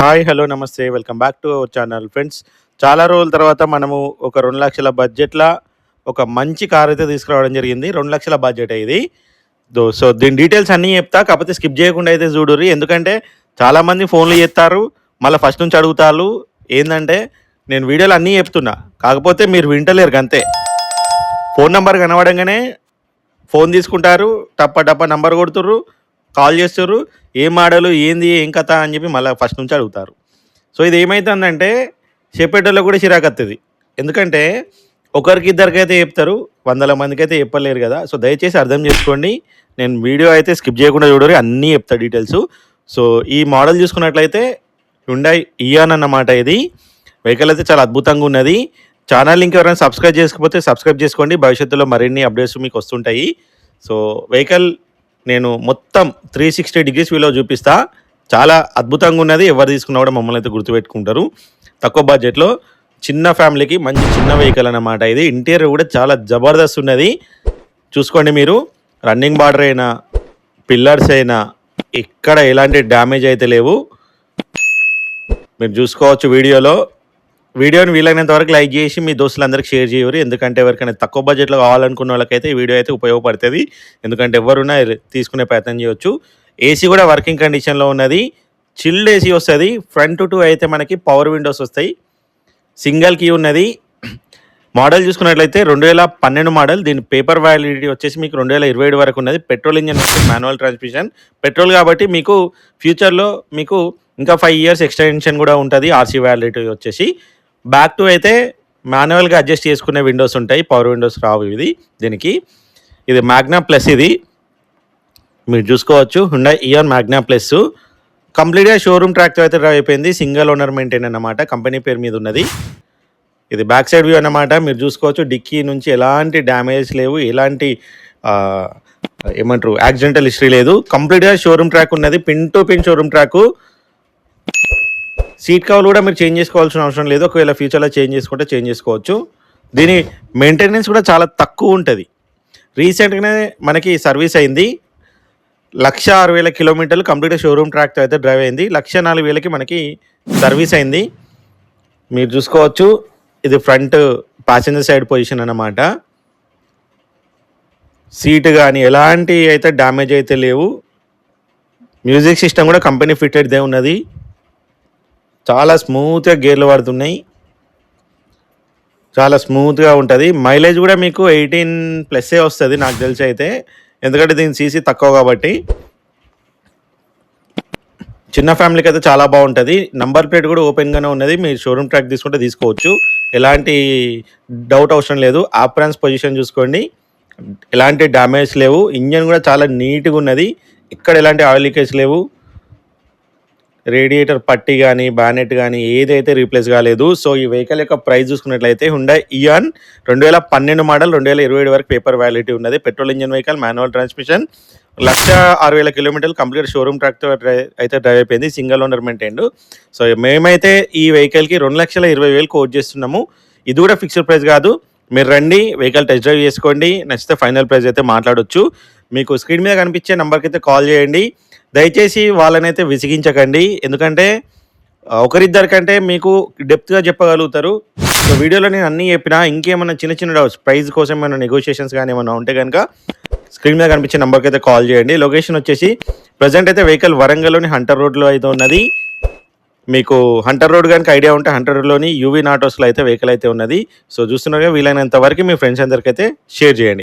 Hi hello namaste. Welcome back to our channel. Friends చాలా రోజుల తర్వాత మనము ఒక రెండు లక్షల బడ్జెట్లో ఒక మంచి కార్ అయితే తీసుకురావడం జరిగింది. రెండు లక్షల బడ్జెట్ ఇది. దో సో దీని డీటెయిల్స్ అన్నీ చెప్తా కాకపోతే స్కిప్ చేయకుండా అయితే చూడుర్రి. ఎందుకంటే చాలామంది ఫోన్లు చేస్తారు మళ్ళీ ఫస్ట్ నుంచి అడుగుతారు. ఏంటంటే నేను వీడియోలు అన్నీ చెప్తున్నా. కాకపోతే మీరు వింటలేరు అంతే. ఫోన్ నెంబర్ కనబడంగానే ఫోన్ తీసుకుంటారు టప్ప టప్ప నంబర్ కొడుతుర్రు. కాల్ చేస్తారు ఏం మోడలు ఏంది ఏం కథ అని చెప్పి మళ్ళీ ఫస్ట్ నుంచి అడుగుతారు. సో ఇది ఏమవుతుందంటే చెప్పేటోళ్ళకి కూడా చిరాకు వస్తుంది ఎందుకంటే ఒకరికి ఇద్దరికైతే చెప్తారు వందల మందికి అయితే చెప్పలేరు కదా. సో దయచేసి అర్థం చేసుకోండి. నేను వీడియో అయితే స్కిప్ చేయకుండా చూడరు అన్నీ చెప్తా డీటెయిల్స్. సో ఈ మోడల్ చూసుకున్నట్లయితే హుండాయ్ ఇయాన్ అన్నమాట ఇది. వెహికల్ అయితే చాలా అద్భుతంగా ఉన్నది. ఛానల్ లింక్ ఎవరైనా సబ్స్క్రైబ్ చేసుకోకపోతే సబ్స్క్రైబ్ చేసుకోండి. భవిష్యత్తులో మరిన్ని అప్డేట్స్ మీకు వస్తుంటాయి. సో వెహికల్ నేను మొత్తం త్రీ సిక్స్టీ డిగ్రీస్ వీలో చూపిస్తా. చాలా అద్భుతంగా ఉన్నది. ఎవరు తీసుకున్నా కూడా మమ్మల్ని అయితే గుర్తుపెట్టుకుంటారు. తక్కువ బడ్జెట్లో చిన్న ఫ్యామిలీకి మంచి చిన్న వెహికల్ అన్నమాట ఇది. ఇంటీరియర్ కూడా చాలా జబర్దస్త్ ఉన్నది. చూసుకోండి మీరు. రన్నింగ్ బార్డర్ అయినా పిల్లర్స్ అయినా ఎక్కడ ఎలాంటి డ్యామేజ్ అయితే లేవు. మీరు చూసుకోవచ్చు వీడియోలో. వీడియోని వీలైనంత వరకు లైక్ చేసి మీ దోస్తులందరికీ షేర్ చేయరు. ఎందుకంటే ఎవరికైనా తక్కువ బడ్జెట్లో కావాలనుకున్న వాళ్ళకైతే ఈ వీడియో అయితే ఉపయోగపడుతుంది. ఎందుకంటే ఎవరున్నా తీసుకునే ప్రయత్నం చేయొచ్చు. ఏసీ కూడా వర్కింగ్ కండిషన్లో ఉన్నది. చిల్డ్ ఏసీ వస్తుంది. ఫ్రంట్ టు అయితే మనకి పవర్ విండోస్ వస్తాయి. సింగిల్ కీ ఉన్నది. మోడల్ చూసుకున్నట్లయితే రెండు వేల పన్నెండు మోడల్ దీని పేపర్ వ్యాలిడిటీ వచ్చేసి మీకు రెండు వేల ఇరవై ఏడు వరకు ఉన్నది. పెట్రోల్ ఇంజన్ వచ్చి మాన్యువల్ ట్రాన్స్మిషన్ పెట్రోల్ కాబట్టి మీకు ఫ్యూచర్లో మీకు ఇంకా ఫైవ్ ఇయర్స్ ఎక్స్టెన్షన్ కూడా ఉంటుంది. ఆర్సీ వ్యాలిడిటీ వచ్చేసి. బ్యాక్ టు అయితే మాన్యువల్గా అడ్జస్ట్ చేసుకునే విండోస్ ఉంటాయి. పవర్ విండోస్ రావు ఇది దీనికి ఇది మ్యాగ్నా ప్లస్ ఇది. మీరు చూసుకోవచ్చు. హుండా ఇయాన్ మ్యాగ్నా ప్లస్ కంప్లీట్గా షోరూమ్ ట్రాక్తో అయితే డ్రైవ్ అయిపోయింది. సింగిల్ ఓనర్ మెయింటైన్ అన్నమాట. కంపెనీ పేరు మీద ఉన్నది. ఇది బ్యాక్ సైడ్ వ్యూ అన్నమాట. మీరు చూసుకోవచ్చు. డిక్కీ నుంచి ఎలాంటి డ్యామేజ్ లేవు. ఎలాంటి ఏమంటారు? యాక్సిడెంటల్ హిస్టరీ లేదు. కంప్లీట్గా షోరూమ్ ట్రాక్ ఉన్నది. Pin to pin showroom track seat cover కూడా మీరు చేంజ్ చేసుకోవాల్సిన అవసరం లేదు. ఒకవేళ ఫ్యూచర్లో చేంజ్ చేసుకుంటే చేంజ్ చేసుకోవచ్చు. దీని మెయింటెనెన్స్ కూడా చాలా తక్కువ ఉంటుంది. రీసెంట్గానే మనకి సర్వీస్ అయింది. లక్ష ఆరు వేల కిలోమీటర్లు కంప్లీట్ షోరూమ్ ట్రాక్తో అయితే డ్రైవ్ అయింది. లక్ష నాలుగు వేలకి మనకి సర్వీస్ అయింది. మీరు చూసుకోవచ్చు. ఇది ఫ్రంట్ ప్యాసింజర్ సైడ్ పొజిషన్ అన్నమాట. సీట్ కానీ ఎలాంటి అయితే డ్యామేజ్ అయితే లేవు. మ్యూజిక్ సిస్టమ్ కూడా కంపెనీ ఫిట్టెడ్దే ఉన్నది. చాలా స్మూత్గా గేర్లు పడుతున్నాయి చాలా స్మూత్గా ఉంటుంది. మైలేజ్ కూడా మీకు ఎయిటీన్ ప్లస్సే వస్తుంది నాకు తెలిసి అయితే. ఎందుకంటే దీని సీసీ తక్కువ కాబట్టి. చిన్న ఫ్యామిలీకి అయితే చాలా బాగుంటుంది. నంబర్ ప్లేట్ కూడా ఓపెన్గానే ఉన్నది. మీరు షోరూమ్ ట్రాక్ తీసుకుంటే తీసుకోవచ్చు. ఎలాంటి డౌట్ అవసరం లేదు. ఆప్రాన్స్ పొజిషన్ చూసుకోండి. ఎలాంటి డ్యామేజ్ లేవు. ఇంజన్ కూడా చాలా నీట్గా ఉన్నది. ఇక్కడ ఎలాంటి ఆయిల్ లీకేజ్ లేవు. రేడియేటర్ పట్టి కానీ బ్యానెట్ కానీ ఏదైతే రీప్లేస్ కాలేదు. సో ఈ వెహికల్ యొక్క ప్రైస్ చూసుకున్నట్లయితే హుండా ఇయాన్ రెండు వేల పన్నెండు మోడల్ రెండు వేల ఇరవై ఏడు వరకు పేపర్ వ్యాలిటీ ఉన్నది. Petrol engine vehicle manual transmission lakh ఆరు వేల కిలోమీటర్లు కంప్లీట్ షోరూమ్ ట్రాక్తో అయితే డ్రైవ్ అయిపోయింది. సింగిల్ ఓనర్ మెయింటైన్ సో మేమైతే ఈ వెహికల్కి రెండు లక్షల ఇరవై వేలు కోట్ చేస్తున్నాము. ఇది కూడా ఫిక్స్డ్ ప్రైస్ కాదు. మీరు రండి వెహికల్ టెస్ట్ డ్రైవ్ చేసుకోండి. నచ్చితే ఫైనల్ ప్రైస్ అయితే మాట్లాడొచ్చు. మీకు స్క్రీన్ మీద కనిపించే నెంబర్కి అయితే కాల్ చేయండి. దయచేసి వాళ్ళనైతే విసిగించకండి. ఎందుకంటే ఒకరిద్దరి ఒకరిద్దరికంటే మీకు డెప్త్గా చెప్పగలుగుతారు. సో వీడియోలో నేను అన్నీ చెప్పినా ఇంకేమైనా చిన్న చిన్న డౌట్స్ ప్రైజ్ కోసం ఏమైనా నెగోషియేషన్స్ కానీ ఏమైనా ఉంటే కనుక స్క్రీన్ మీద కనిపించే నెంబర్కి అయితే కాల్ చేయండి. లొకేషన్ వచ్చేసి ప్రజెంట్ అయితే వెహికల్ వరంగల్లోని హంటర్ రోడ్లో అయితే ఉన్నది. మీకు హంటర్ రోడ్ కనుక ఐడియా ఉంటే హంటర్ రోడ్లోని యూవీ నాటోస్లో అయితే వెహికల్ అయితే ఉన్నది. సో చూస్తున్నారుగా వీలైనంత వరకు మీ ఫ్రెండ్స్ అందరికైతే షేర్ చేయండి.